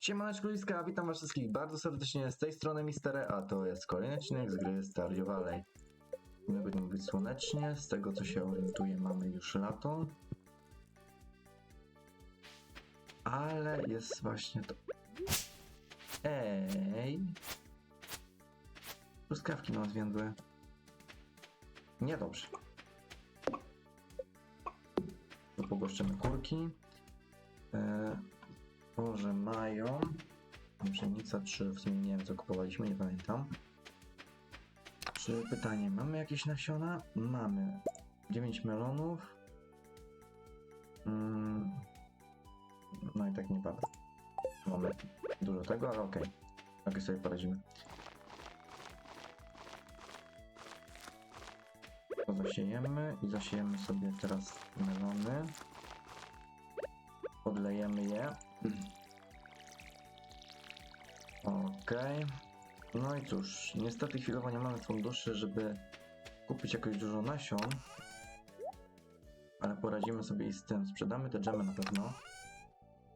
Siemaneczko Liska, witam was wszystkich bardzo serdecznie z tej strony Mistery, a to jest kolejny odcinek z gry Stardew Valley. Nie być słonecznie, z tego co się orientuję mamy już lato. Ale jest właśnie to... Ej! Truskawki nam zwiędły. Niedobrze. Tu pogoszczymy kurki. E, Boże, mają. Pszenica, czy w sumie nie wiem co kupowaliśmy, nie pamiętam. Czy pytanie, mamy jakieś nasiona? Mamy 9 melonów. Mm. No i tak nie pada. Mamy dużo tego, ale okej. Okay. sobie poradzimy. To zasiejemy i zasiejemy sobie teraz melony. Podlejemy je. Okej. No i cóż, niestety chwilowo nie mamy funduszy, żeby kupić jakoś dużo nasion. Ale poradzimy sobie i z tym. Sprzedamy te dżemy na pewno.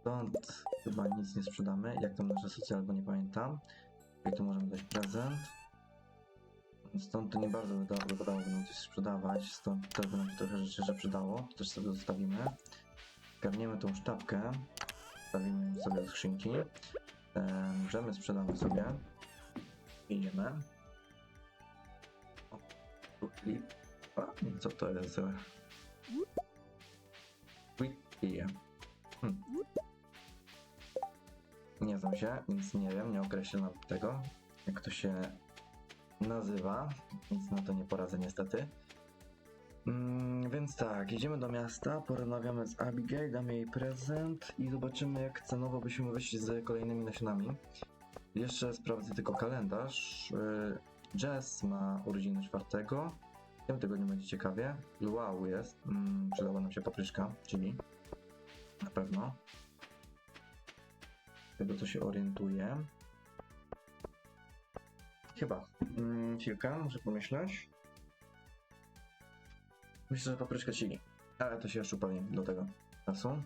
Stąd chyba nic nie sprzedamy. Jak tam nasze socjal, bo nie pamiętam. I tu możemy dać prezent. Stąd to nie bardzo wypadałoby nam coś sprzedawać. Stąd też by nam się trochę rzeczy że przydało. Też sobie zostawimy. Zgarniemy tą sztabkę. Stawimy sobie do skrzynki. Ehm, Dżemy sprzedamy sobie. Idziemy. O, tu klip. Co to jest? za- Quick Tea. Hm. Nie znam się, nic nie wiem, nie określam tego, jak to się nazywa, więc na to nie poradzę niestety. Mm, więc tak, jedziemy do miasta, porozmawiamy z Abigail, damy jej prezent i zobaczymy jak cenowo byśmy wyszli z kolejnymi nasionami. Jeszcze sprawdzę tylko kalendarz. Yy, Jess ma urodziny czwartego. W tym tygodniu będzie ciekawie. Luau jest. Mm, przydała nam się papryczka, czyli na pewno. Z tego co się orientuję. Chyba. Mm, chwilkę, muszę pomyśleć. Myślę, że papryczka chili. Ale to się jeszcze upewnię do tego czasu.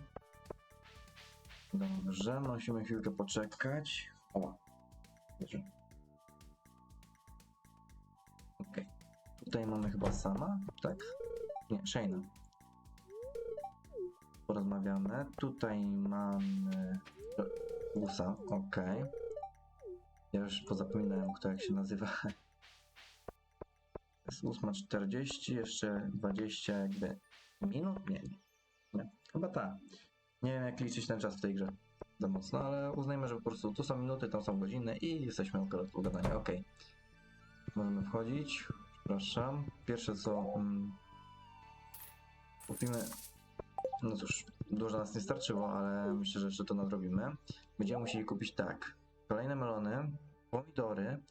Dobrze, musimy chwilkę poczekać. O. Dobrze. Okej. Tutaj mamy chyba sama, tak? Nie, Shayna. Porozmawiamy. Tutaj mamy Usa, okej. Ja już pozapominałem, kto jak się nazywa. Jest 8.40, jeszcze 20 jakby minut? Nie, nie. Chyba tak. Nie wiem jak liczyć ten czas w tej grze za mocno, ale uznajmy, że po prostu tu są minuty, tam są godziny i jesteśmy akurat ugadani. Ok. Możemy wchodzić. Przepraszam. Pierwsze co mm, kupimy. No cóż, dużo nas nie starczyło, ale myślę, że jeszcze to nadrobimy. Będziemy musieli kupić tak. Kolejne melony, pomidory,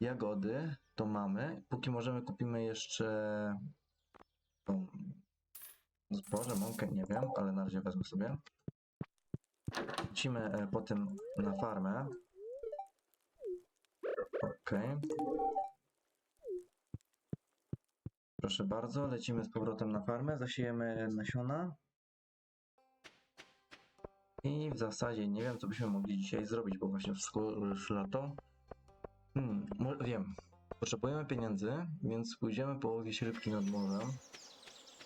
jagody, to mamy. Póki możemy kupimy jeszcze tą zboże, mąkę, nie wiem, ale na razie wezmę sobie. Lecimy e, potem na farmę. Okej. Proszę bardzo, lecimy z powrotem na farmę, zasiejemy nasiona. I w zasadzie nie wiem, co byśmy mogli dzisiaj zrobić, bo właśnie wschło już lato. Hmm, wiem. Potrzebujemy pieniędzy, więc pójdziemy połowić rybki nad morzem.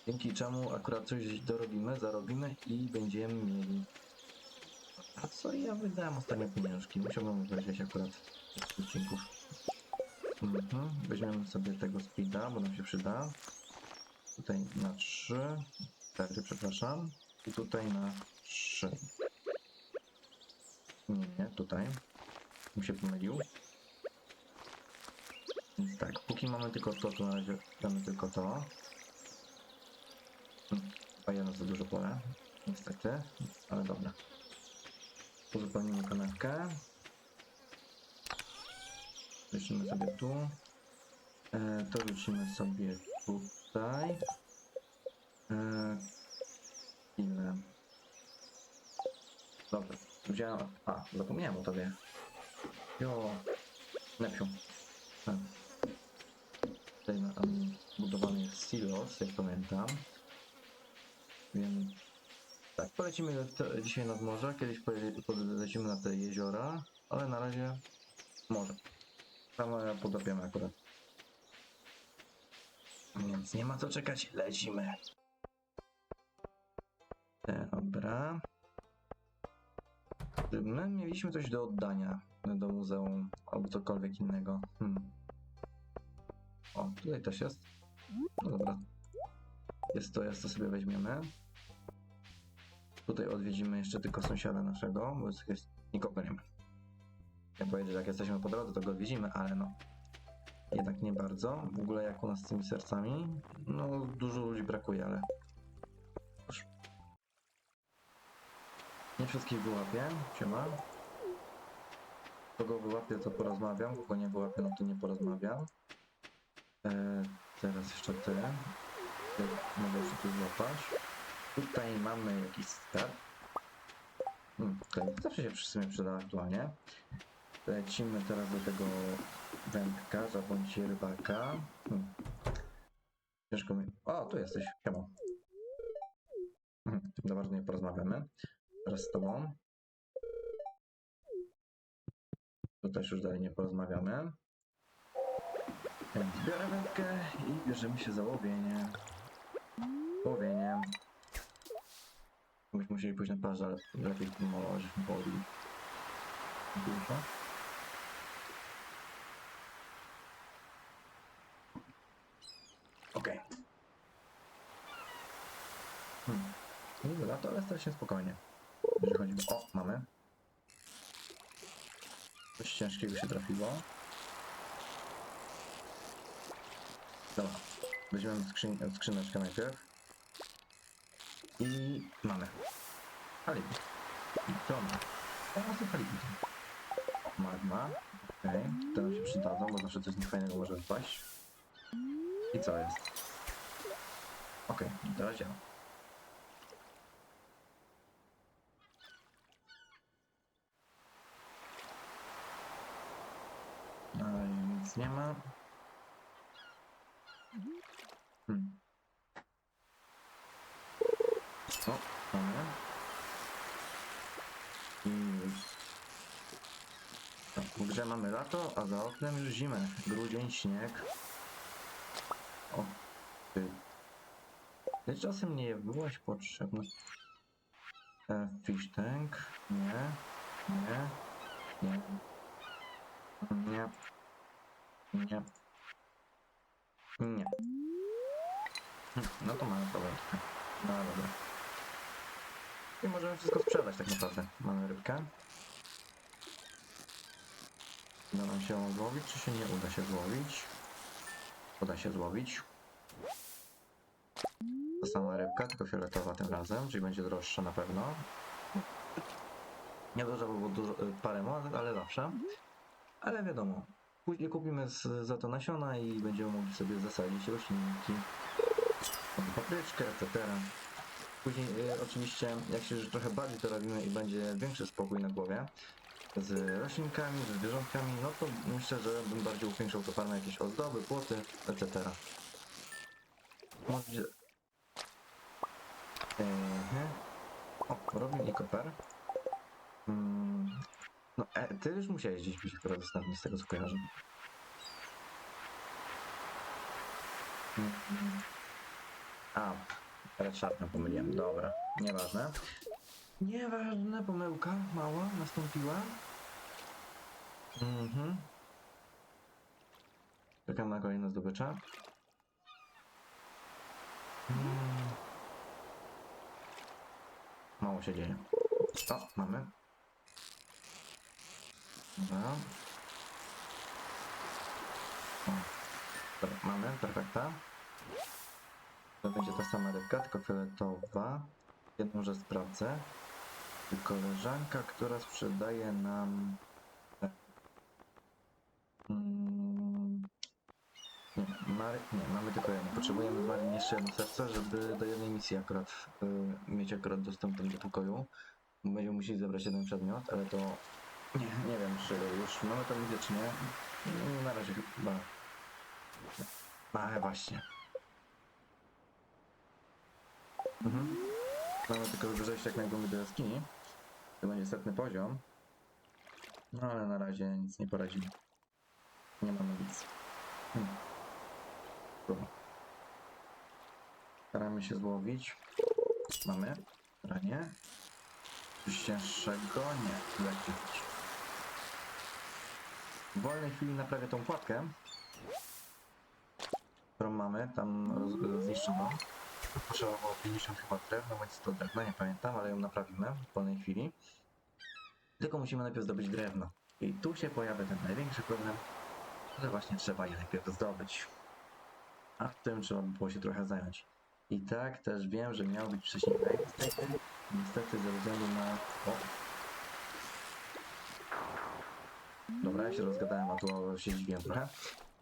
Dzięki czemu akurat coś dorobimy, zarobimy i będziemy mieli a co ja wydałem ostatnio pieniążki? Musiałbym obejrzeć akurat z odcinków. Mhm. Weźmiemy sobie tego speeda, bo nam się przyda. Tutaj na 3. 4, przepraszam. I tutaj na 3. Nie, nie, tutaj. Mi się pomylił. Tak, póki mamy tylko to, to na razie damy tylko to. Chyba jedno za dużo pole. Niestety, ale dobra. Uzupełnimy kanapkę. Lecimy sobie tu. E, to rzucimy sobie tutaj. E, ile? Dobra, wziąłem... A, zapomniałem o tobie. Jo, Nepsiu. Tak. Tutaj na, um, budowany jest silos, jak pamiętam. Więc Tak, polecimy dzisiaj nad morze, kiedyś polecimy na te jeziora, ale na razie morze. Tam e, podopiemy akurat. Więc nie ma co czekać, lecimy. Dobra. Czy My mieliśmy coś do oddania do muzeum albo cokolwiek innego. Hmm. O, tutaj też jest. Jest to, jest to sobie weźmiemy. Tutaj odwiedzimy jeszcze tylko sąsiada naszego, bo jest, jest, nikogo nie ma. Ja powiedzieć, że jak jesteśmy po drodze, to go odwiedzimy, ale no. Jednak nie bardzo. W ogóle jak u nas z tymi sercami, no dużo ludzi brakuje, ale... Nie wszystkich wyłapię, siema. Kogo wyłapię, to porozmawiam, kogo nie wyłapię, no to nie porozmawiam. E, teraz jeszcze ty. Ty mogę złapać. Tutaj mamy jakiś skarb. Hmm, okay. Zawsze się w sumie przyda aktualnie. Lecimy teraz do tego wędkarza bądź rybaka. Hmm. Ciężko mi... O, tu jesteś. Siema. Hmm, za bardzo nie porozmawiamy. Teraz z tobą. Tu też już dalej nie porozmawiamy. Biorę wędkę i bierzemy się za łowienie. Łowienie. Byśmy musieli pójść na plażę, ale lepiej mało, żeśmy połowili. Dużo. Okej. Hmm. Nie lato, ale strasznie spokojnie. Jeżeli chodzi o... O, mamy. Coś ciężkiego się trafiło. Dobra. Weźmiemy skrzyn skrzyneczkę najpierw. I mamy. Halibut. I to. O, to halibut. Magma. Okej. To nam się przydadzą, bo zawsze coś niefajnego może wpaść. I co jest? Okej, teraz działa. Na razie nic nie ma. Hmm. O, mamy. I... Tak, w grze mamy lato, a za oknem już zimę. Grudzień, śnieg. O, ty. Ty czasem nie byłaś potrzebna. E, fish tank? Nie. Nie. Nie. Nie. Nie. Nie. Hm, No to mamy problem. No dobra. I możemy wszystko sprzedać tak naprawdę. Mamy rybkę. Uda nam się złowić, czy się nie uda się złowić? Uda się złowić. Ta sama rybka, tylko fioletowa tym razem, czyli będzie droższa na pewno. Nie dużo, bo było dużo, y, parę monet, ale zawsze. Ale wiadomo, później kupimy z, za to nasiona i będziemy mogli sobie zasadzić roślinki, papryczkę, etc. Później y, oczywiście, jak się trochę bardziej to robimy i będzie większy spokój na głowie z roślinkami, ze zwierzątkami, no to myślę, że bym bardziej upiększał to farmę jakieś ozdoby, płoty, etc. Może... Ehe. O, Robin i Koper. Mm. No, e, ty już musiałeś gdzieś być akurat ostatnio, z tego co kojarzę. Mhm. A, Red pomyliłem, dobra, nieważne. Nieważne, pomyłka mała nastąpiła. Mhm. Czekam na kolejne zdobycze. Mm. Mało się dzieje. O, mamy. Dobra. Dobra, mamy, perfekta. To będzie ta sama rybka, tylko fioletowa. Jedną rzecz sprawdzę. Koleżanka, która sprzedaje nam... Mm, nie, nie, mamy tylko jedno. Potrzebujemy Marii jeszcze jedno serce, żeby do jednej misji akurat y, mieć akurat dostęp do pokoju. Będziemy musieli zebrać jeden przedmiot, ale to... Nie, nie wiem, czy już mamy to misję, czy nie. Mm, Na razie chyba... Ale właśnie. Mhm. Mamy tylko wyżejść jak najgłębiej do jaskini. To będzie setny poziom. No ale na razie nic nie poradzimy. Nie mamy nic. Hmm. Staramy się złowić. Mamy. Ranie. Coś cięższego? Nie. Coś. W wolnej chwili naprawię tą pułapkę, którą mamy tam zniszczoną. Potrzeba było 50 chyba drewna, bądź 100 drewna, nie pamiętam, ale ją naprawimy w wolnej chwili. Tylko musimy najpierw zdobyć drewno. I tu się pojawia ten największy problem, że właśnie trzeba je najpierw zdobyć. A w tym trzeba by było się trochę zająć. I tak też wiem, że miał być wcześniej niestety, niestety ze względu na... O. Dobra, ja się rozgadałem, a tu się zdziwiłem trochę.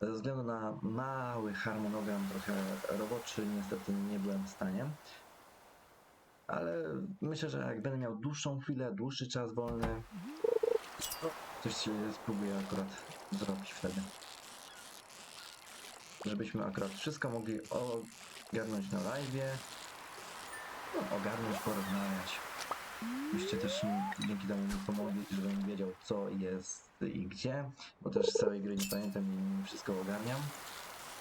Ze względu na mały harmonogram, trochę roboczy, niestety nie byłem w stanie. Ale myślę, że jak będę miał dłuższą chwilę, dłuższy czas wolny, coś się spróbuję akurat zrobić wtedy. Żebyśmy akurat wszystko mogli ogarnąć na live, no, ogarnąć, porozmawiać. Byście też dzięki temu mi pomogli, żebym wiedział co jest i gdzie, bo też z całej gry nie pamiętam i wszystko ogarniam.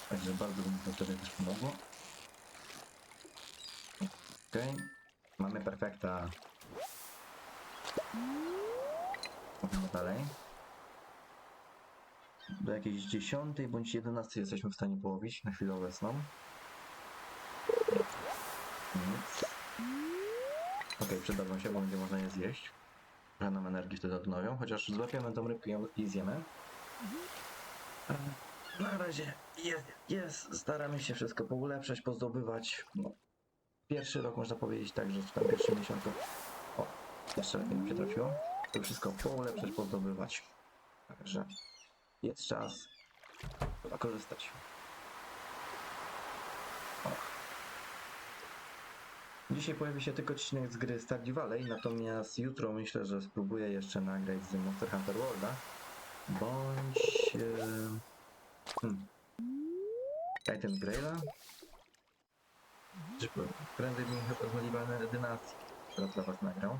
Także bardzo mi to wtedy też pomogło. Okej, mamy perfekta. Mówimy dalej. Do jakiejś 10 bądź 11 jesteśmy w stanie połowić na chwilę obecną. Nic. Okej, przydadzą się, bo będzie można je zjeść. Trochę nam energii wtedy odnowią, chociaż złapiemy tą rybkę i zjemy. Ale Na razie jest, jest. Staramy się wszystko poulepszać, pozdobywać. No, pierwszy rok można powiedzieć tak, że w tam pierwszym miesiącu. O, jeszcze lepiej mi się trafiło. To wszystko poulepszać, pozdobywać. Także jest czas trzeba korzystać. O. Dzisiaj pojawi się tylko odcinek z gry Stardew Valley, natomiast jutro myślę, że spróbuję jeszcze nagrać z Monster Hunter Worlda. Bądź... E, hmm, Titan Graila. Prędzej bym chyba z Malibanem Dynastii, która dla was nagrał.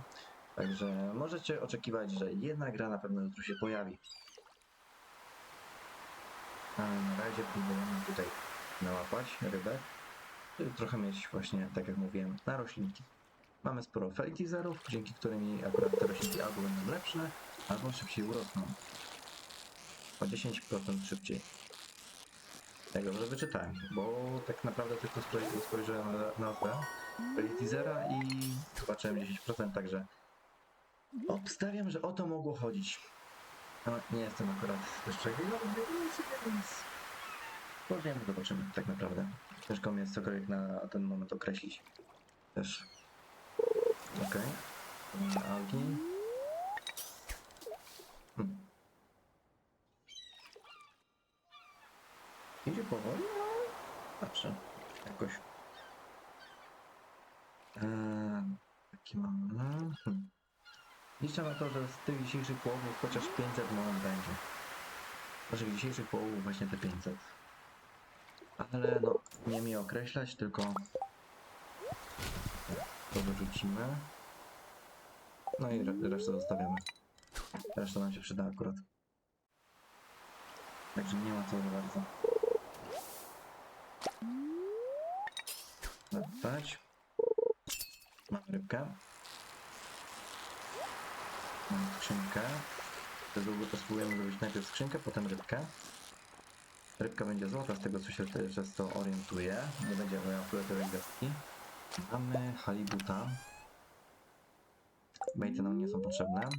Także możecie oczekiwać, że jedna gra na pewno jutro się pojawi. Ale na razie próbujemy tutaj nałapać rybę. Trochę mieć właśnie, tak jak mówiłem, na roślinki. Mamy sporo felitizerów, dzięki którymi akurat te roślinki albo będą lepsze, albo szybciej urosną. O 10% szybciej. Tak dobrze wyczytałem, bo tak naprawdę tylko spoj- spojrzałem na nazwę felitizera i zobaczyłem 10%, także obstawiam, że o to mogło chodzić. No, nie jestem akurat też przekonany, więc Powiemy, zobaczymy tak naprawdę. Ciężko mi jest cokolwiek na ten moment określić. Też. Okej. Okay. Hmm. Idzie powoli, ale patrzę. Jakoś. Eee, jaki mamy? Hmm. Liczę na to, że z tych dzisiejszych połowów chociaż 500 moment będzie. Znaczy dzisiejszych połowów właśnie te 500. Ale no, nie mi określać, tylko to wyrzucimy. No i re- resztę zostawiamy. Reszta nam się przyda akurat. Także nie ma co za bardzo. Dać. Mamy rybkę. Mamy skrzynkę. To długo to spróbujemy zrobić najpierw skrzynkę, potem rybkę. Rybka będzie złota, z tego co się też często orientuję. Nie będzie miała fioletowej gwiazdki. Mamy halibuta. Bejty nam nie są potrzebne,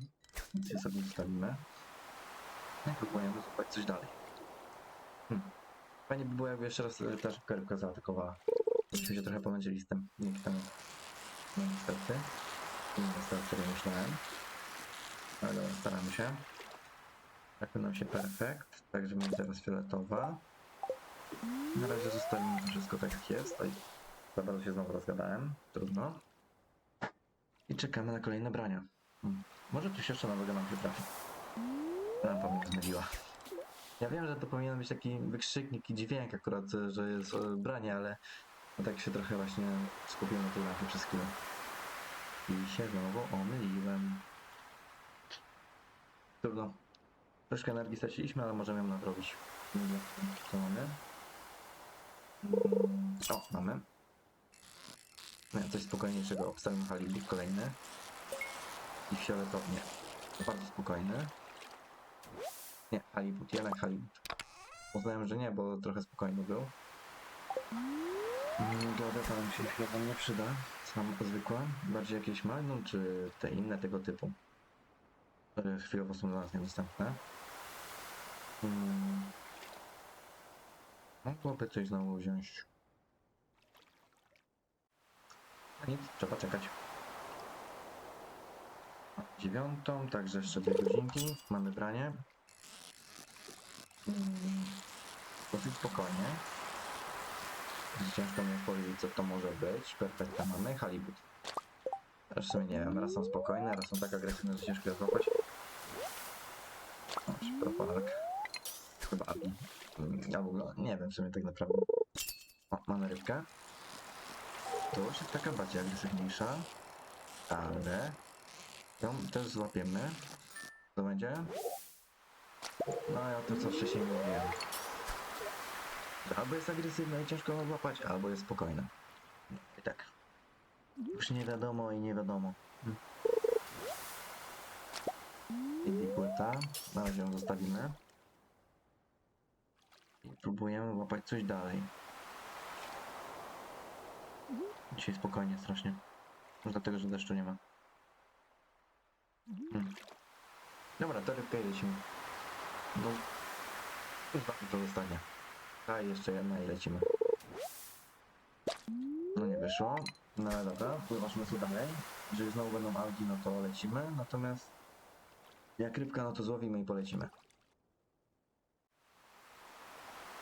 więc je sobie zostawimy. No i próbujemy złapać coś dalej. Hmm. Fajnie by było, jakby jeszcze raz e, ta szybka rybka zaatakowała. Byśmy się trochę pomęczyli z tym, dzięki temu. No niestety. Nie to, którym myślałem. Ale dobra, staramy się. Tak nam się perfekt, także będzie teraz fioletowa. Na razie zostawimy wszystko tak jak jest. Oj, za bardzo się znowu rozgadałem. Trudno. I czekamy na kolejne brania. Hmm. Może coś jeszcze nowego nam się trafi. Lampa mnie zmyliła. Ja wiem, że to powinien być taki wykrzyknik i dźwięk akurat, że jest e, branie, ale no tak się trochę właśnie skupiłem na tej lampie przez chwilę. I się znowu omyliłem. Trudno. Troszkę energii straciliśmy, ale możemy ją nadrobić. Co mamy? Mm, O, mamy. Nie, coś spokojniejszego. Obstawimy halibut kolejny. I fioletownie. To bardzo spokojny. Nie, halibut, jednak halibut. Uznałem, że nie, bo trochę spokojny był. Mm, Geodeta nam się chyba nie przyda. Sam zwykła. Bardziej jakieś magnum, czy te inne tego typu. Które chwilowo są dla nas niedostępne. Hmm. Mogłoby coś znowu wziąć. A nic, trzeba czekać. Dziewiątą, także jeszcze dwie godzinki. Mamy branie. Mm. Dosyć spokojnie. Ciężko mi powiedzieć, co to może być. Perfekta mamy, halibut. Też w sumie nie wiem, raz są spokojne, raz są tak agresywne, że ciężko je złapać. O, szpropark. Chyba Abi. Mm, Ja w ogóle nie wiem w sumie tak naprawdę. O, mamy rybkę. To już jest taka bardziej agresywniejsza. Ale... Ją też złapiemy. Co będzie? No ja to co wcześniej mówiłem. Albo jest agresywna i ciężko ją złapać, albo jest spokojna. I tak. Już nie wiadomo i nie wiadomo. I płyta. Na razie ją zostawimy. I próbujemy łapać coś dalej. Dzisiaj spokojnie strasznie. Może dlatego, że deszczu nie ma. Hmm. Dobra, to rybkę i lecimy. No. Już wam to zostanie. A jeszcze jedna i lecimy. No nie wyszło. No ale dobra, pływaśmy tu dalej. Jeżeli znowu będą algi, no to lecimy. Natomiast jak rybka, no to złowimy i polecimy.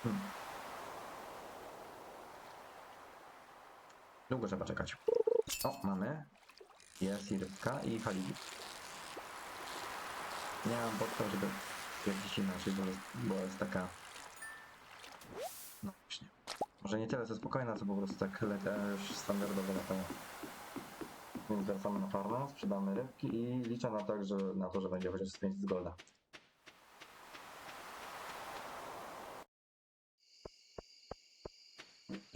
Hmm. Długo trzeba czekać. O, mamy. Jest i rybka i halibut. Nie mam podstaw, żeby twierdzić inaczej, bo jest, bo jest taka... No właśnie. Może nie tyle co spokojna, co po prostu tak już standardowo latała. Więc wracamy na farmę, sprzedamy rybki i liczę na to, że, na to, że będzie chociaż z 500 golda.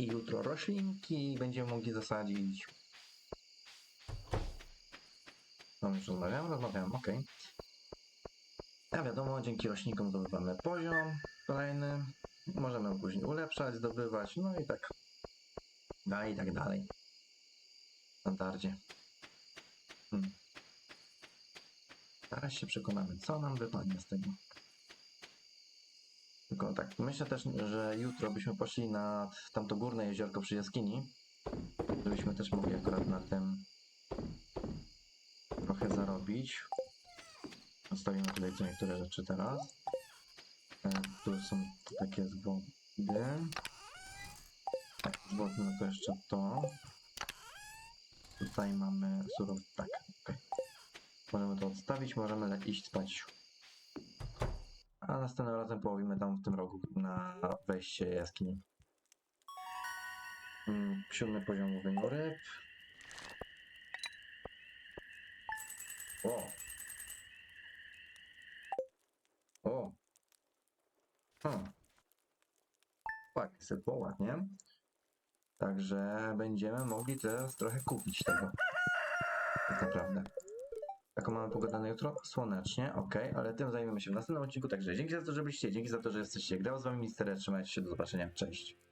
I jutro roślinki będziemy mogli zasadzić. No już rozmawiamy, rozmawiamy, okej. A wiadomo, dzięki roślinkom zdobywamy poziom kolejny. Możemy później ulepszać, zdobywać, no i tak. No i tak dalej. W standardzie. Hmm. Teraz się przekonamy, co nam wypadnie z tego. Tylko tak, myślę też, że jutro byśmy poszli na tamto górne jeziorko przy jaskini. Żebyśmy też mogli akurat na tym trochę zarobić. Zostawimy tutaj co niektóre rzeczy teraz. E, tu są takie z wody. Tak, z wody, no to jeszcze to. Tutaj mamy surów, tak. Możemy to odstawić, możemy iść spać. A następnym razem połowimy tam w tym rogu na wejście jaskini. Mm, Siódmy poziom łowienia ryb. O! O! Hmm. Ładnie sobie było, ładnie. Także będziemy mogli teraz trochę kupić tego. Tak naprawdę. Jaką mamy pogodę na jutro? Słonecznie, ok, ale tym zajmiemy się w następnym odcinku. Także dzięki za to, że byliście, dzięki za to, że jesteście. Grał z wami Mister, trzymajcie się, do zobaczenia, cześć.